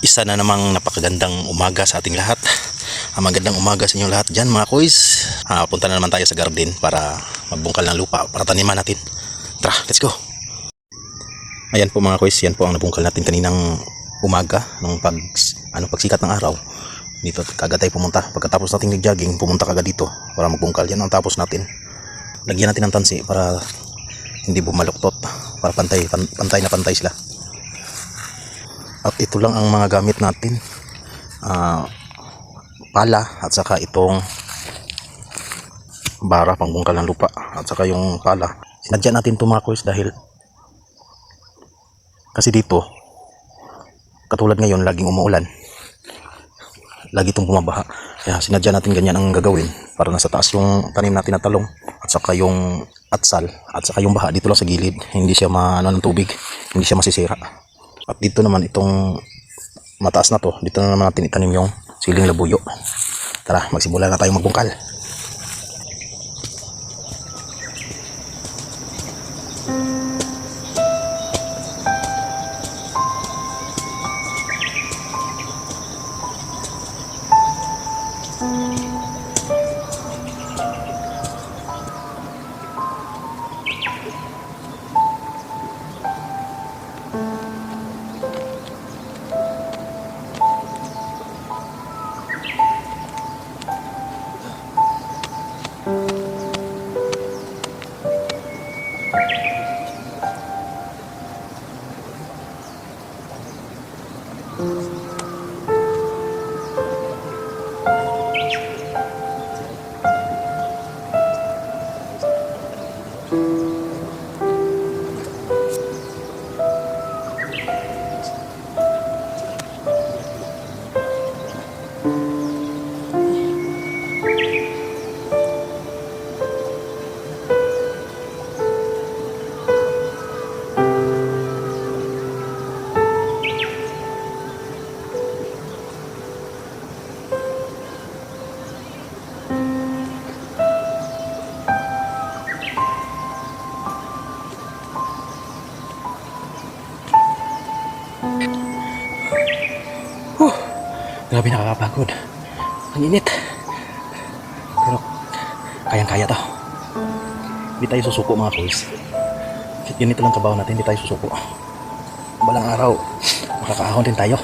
isa na namang napakagandang umaga sa ating lahat. Ah, magandang umaga sa inyo lahat dyan mga kuys. Ah, punta na naman tayo sa garden para magbungkal ng lupa para taniman natin. Tara, let's go. Ayan po mga kuys, yan po ang nabungkal natin kaninang umaga nung pag ano pagsikat ng araw. Dito kagad tayo pumunta. Pagkatapos nating nag-jogging, pumunta kagad dito para magbungkal. Yan ang tapos natin. Lagyan natin ng tansi para hindi bumaluktot para pantay pan- pantay na pantay sila. At ito lang ang mga gamit natin. Ah, pala at saka itong bara pangbungkal ng lupa at saka yung pala. Sinadya natin kuys dahil kasi dito katulad ngayon laging umuulan. Lagi itong bumabaha. Kaya sinadya natin ganyan ang gagawin para nasa taas yung tanim natin na talong at saka yung atsal at saka yung baha dito lang sa gilid. Hindi siya maano ng tubig. Hindi siya masisira. At dito naman itong mataas na to, dito na naman natin itanim yung siling labuyo. Tara, magsimula na tayo magbungkal. Grabe nakakapagod. Ang init. Pero kayang-kaya to. Hindi tayo susuko mga boys. Ganito lang trabaho natin, hindi tayo susuko. Balang araw, makakaahon din tayo.